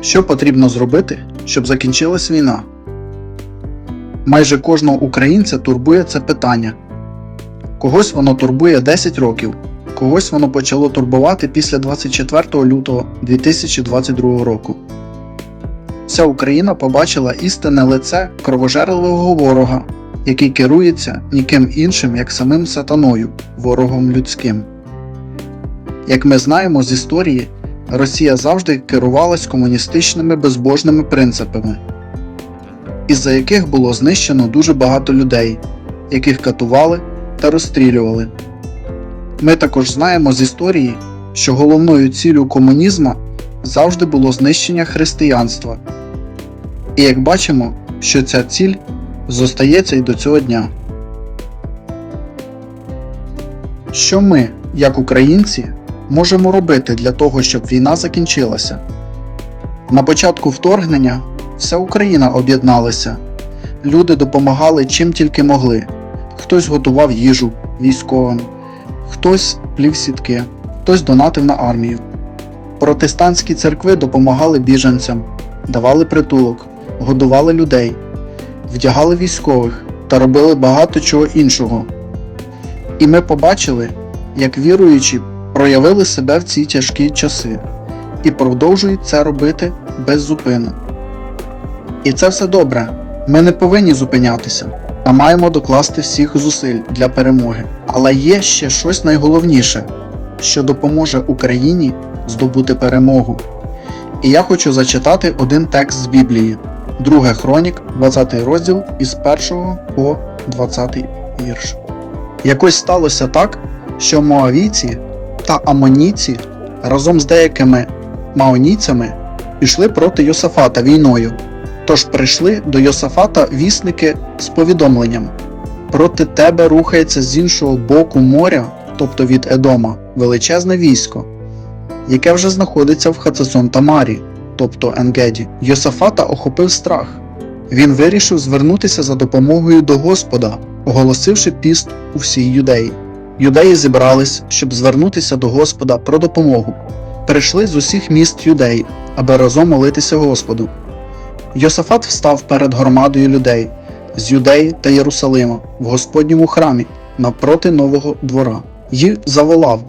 Що потрібно зробити, щоб закінчилась війна? Майже кожного українця турбує це питання. Когось воно турбує 10 років, когось воно почало турбувати після 24 лютого 2022 року. Вся Україна побачила істинне лице кровожерливого ворога, який керується ніким іншим, як самим сатаною, ворогом людським. Як ми знаємо з історії, Росія завжди керувалась комуністичними безбожними принципами, із-за яких було знищено дуже багато людей, яких катували та розстрілювали. Ми також знаємо з історії, що головною ціллю комунізму завжди було знищення християнства. І як бачимо, що ця ціль зостається і до цього дня. Що ми, як українці, можемо робити для того, щоб війна закінчилася? На початку вторгнення вся Україна об'єдналася. Люди допомагали чим тільки могли. Хтось готував їжу військовим, хтось плів сітки, хтось донатив на армію. Протестантські церкви допомагали біженцям, давали притулок, годували людей, вдягали військових та робили багато чого іншого. І ми побачили, як віруючі проявили себе в ці тяжкі часи і продовжують це робити без зупину. І це все добре. Ми не повинні зупинятися, а маємо докласти всіх зусиль для перемоги. Але є ще щось найголовніше, що допоможе Україні здобути перемогу. І я хочу зачитати один текст з Біблії, 2 Хронік, 20 розділ із 1 по 20 вірш. Якось сталося так, що моавійці та амонійці разом з деякими маонійцями пішли проти Йосафата війною. Тож прийшли до Йосафата вісники з повідомленням: проти тебе рухається з іншого боку моря, тобто від Едома, величезне військо, яке вже знаходиться в Хацесон Тамарі, тобто Енгеді. Йосафата охопив страх. Він вирішив звернутися за допомогою до Господа, оголосивши піст у всій юдеї. Юдеї зібрались, щоб звернутися до Господа про допомогу. Прийшли з усіх міст юдеї, аби разом молитися Господу. Йосафат встав перед громадою людей з Юдеї та Єрусалима в Господньому храмі навпроти нового двора й заволав: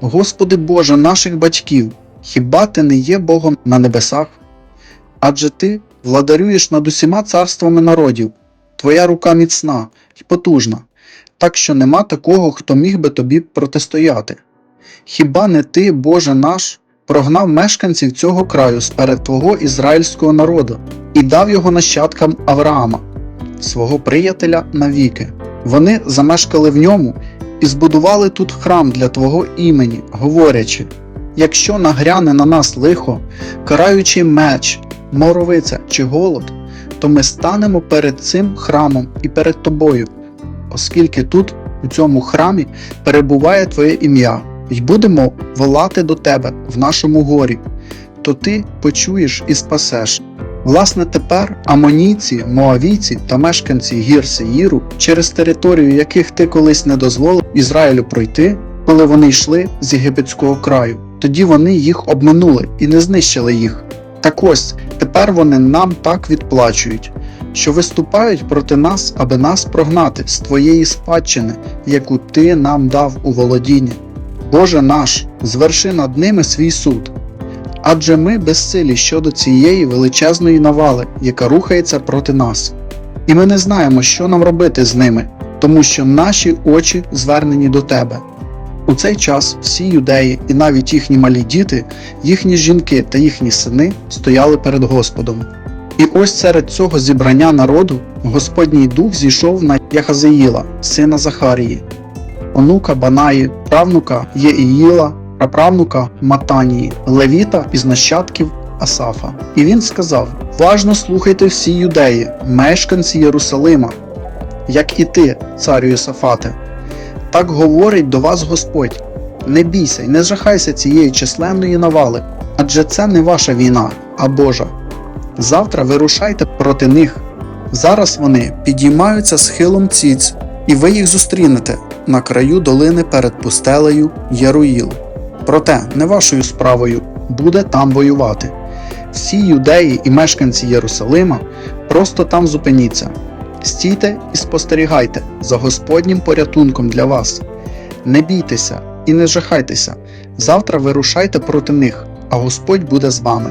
Господи Боже наших батьків, хіба ти не є Богом на небесах? Адже ти владарюєш над усіма царствами народів, твоя рука міцна й потужна, так що нема такого, хто міг би тобі протистояти. Хіба не ти, Боже наш, прогнав мешканців цього краю сперед твого ізраїльського народу і дав його нащадкам Авраама, свого приятеля навіки. Вони замешкали в ньому і збудували тут храм для Твого імені, говорячи: якщо нагряне на нас лихо, караючи меч, моровиця чи голод, то ми станемо перед цим храмом і перед тобою, оскільки тут, у цьому храмі, перебуває Твоє ім'я, й будемо волати до Тебе в нашому горі, то ти почуєш і спасеш. Власне, тепер амонійці, моавійці та мешканці гір Сеїру, через територію яких ти колись не дозволив Ізраїлю пройти, коли вони йшли з єгипетського краю, тоді вони їх обминули і не знищили їх. Так ось тепер вони нам так відплачують, що виступають проти нас, аби нас прогнати з твоєї спадщини, яку ти нам дав у володіння. Боже наш, зверши над ними свій суд. Адже ми безсилі щодо цієї величезної навали, яка рухається проти нас. І ми не знаємо, що нам робити з ними, тому що наші очі звернені до тебе. У цей час всі юдеї і навіть їхні малі діти, їхні жінки та їхні сини стояли перед Господом. І ось серед цього зібрання народу Господній дух зійшов на Яхазеїла, сина Захарії, онука Банаї, правнука Єіїла, праправнука Матанії, Левіта із нащадків Асафа. І він сказав: Важно слухайте всі юдеї, мешканці Єрусалима, як і ти, царю Йосафате. Так говорить до вас Господь. Не бійся й не жахайся цієї численної навали, адже це не ваша війна, а Божа. Завтра вирушайте проти них. Зараз вони підіймаються схилом ціць, і ви їх зустрінете на краю долини перед пустелею Єруїл. Проте не вашою справою буде там воювати. всі юдеї і мешканці Єрусалима, просто там зупиніться. Стійте і спостерігайте за Господнім порятунком для вас. Не бійтеся і не жахайтеся. Завтра вирушайте проти них, а Господь буде з вами.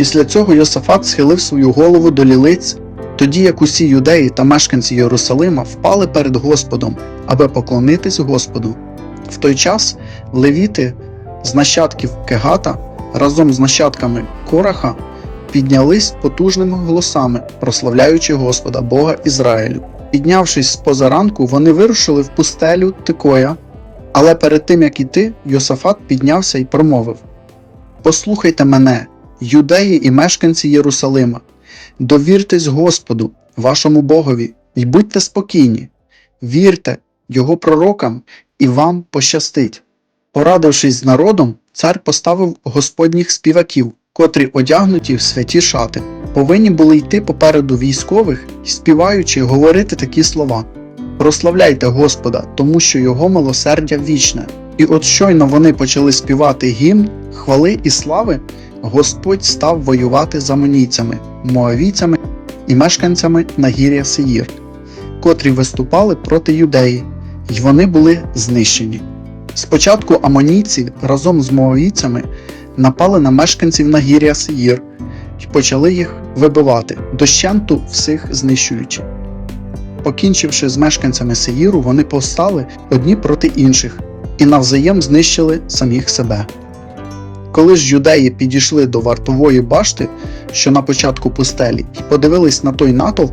Після цього Йосафат схилив свою голову до лілиць, тоді як усі юдеї та мешканці Єрусалима впали перед Господом, аби поклонитись Господу. В той час левіти з нащадків Кегата разом з нащадками Кораха піднялись потужними голосами, прославляючи Господа Бога Ізраїлю. Піднявшись з позаранку, вони вирушили в пустелю Тикоя, але перед тим як іти, Йосафат піднявся і промовив: Послухайте мене, юдеї і мешканці Єрусалима, довіртесь Господу, вашому Богові, і будьте спокійні, вірте Його пророкам, і вам пощастить. Порадившись з народом, цар поставив господніх співаків, котрі одягнуті в святі шати, повинні були йти попереду військових співаючи говорити такі слова: Прославляйте Господа, тому що Його милосердя вічне. І от щойно вони почали співати гімн, хвали і слави, Господь став воювати з амонійцями, моавійцями і мешканцями Нагір'я Сеїр, котрі виступали проти юдеї, й вони були знищені. Спочатку амонійці разом з моавійцями напали на мешканців Нагір'я Сеїр і почали їх вибивати, дощенту всіх знищуючи. Покінчивши з мешканцями Сеїру, вони повстали одні проти інших і навзаєм знищили самих себе. Коли ж юдеї підійшли до вартової башти, що на початку пустелі, і подивились на той натовп,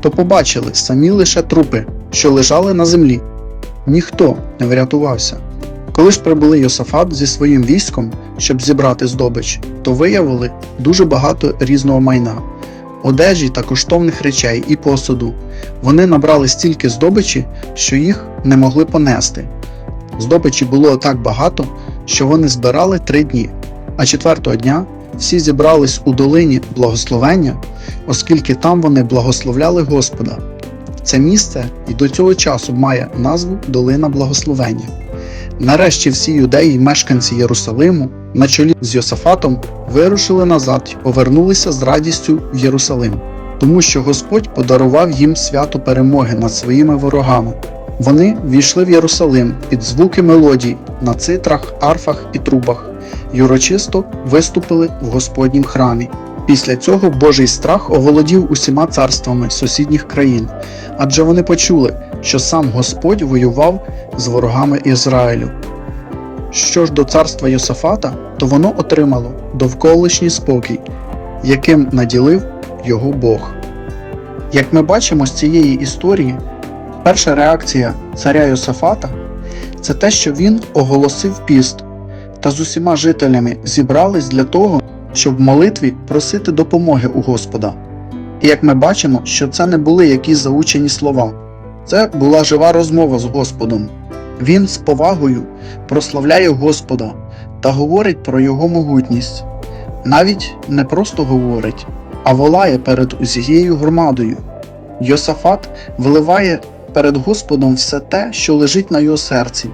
то побачили самі лише трупи, що лежали на землі. Ніхто не врятувався. Коли ж прибули Йосафат зі своїм військом, щоб зібрати здобич, то виявили дуже багато різного майна, одежі та коштовних речей і посуду. Вони набрали стільки здобичі, що їх не могли понести. Здобичі було так багато, що вони збирали три дні, а четвертого дня всі зібрались у долині благословення, оскільки там вони благословляли Господа. Це місце і до цього часу має назву Долина Благословення. Нарешті всі юдеї мешканці Єрусалиму на чолі з Йосафатом вирушили назад і повернулися з радістю в Єрусалим, тому що Господь подарував їм свято перемоги над своїми ворогами. Вони війшли в Єрусалим під звуки мелодій на цитрах, арфах і трубах і урочисто виступили в Господнім храмі. Після цього Божий страх оволодів усіма царствами сусідніх країн, адже вони почули, що сам Господь воював з ворогами Ізраїлю. Що ж до царства Йосафата, то воно отримало довколишній спокій, яким наділив його Бог. Як ми бачимо з цієї історії, перша реакція царя Йосафата це те, що він оголосив піст та з усіма жителями зібрались для того, щоб в молитві просити допомоги у Господа. І як ми бачимо, що це не були якісь заучені слова, це була жива розмова з Господом. Він з повагою прославляє Господа та говорить про Його могутність. Навіть не просто говорить, а волає перед усією громадою. Йосафат виливає перед Господом все те, що лежить на його серці.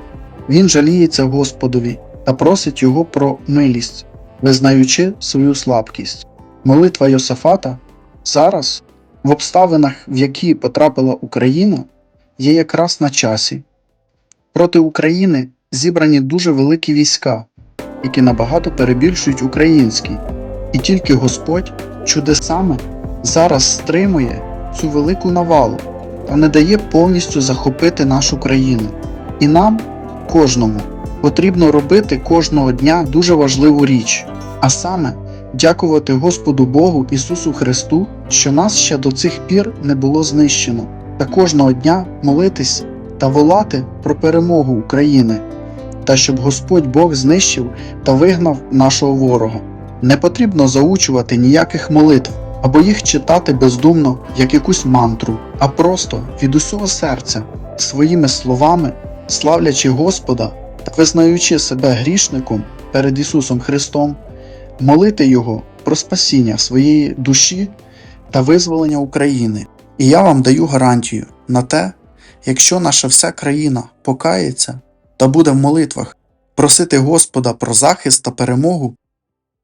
Він жаліється Господові та просить його про милість, визнаючи свою слабкість. Молитва Йосафата зараз, в обставинах, в які потрапила Україна, є якраз на часі. Проти України зібрані дуже великі війська, які набагато перебільшують українські, і тільки Господь чудесами зараз стримує цю велику навалу та не дає повністю захопити нашу країну. І нам, кожному, потрібно робити кожного дня дуже важливу річ, а саме дякувати Господу Богу Ісусу Христу, що нас ще до цих пір не було знищено, та кожного дня молитись та волати про перемогу України, та щоб Господь Бог знищив та вигнав нашого ворога. Не потрібно заучувати ніяких молитв або їх читати бездумно, як якусь мантру, а просто від усього серця, своїми словами, славлячи Господа визнаючи себе грішником перед Ісусом Христом, молити Його про спасіння своєї душі та визволення України. І я вам даю гарантію на те, якщо наша вся країна покається та буде в молитвах просити Господа про захист та перемогу,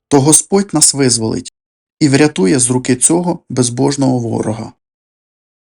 то Господь нас визволить і врятує з руки цього безбожного ворога.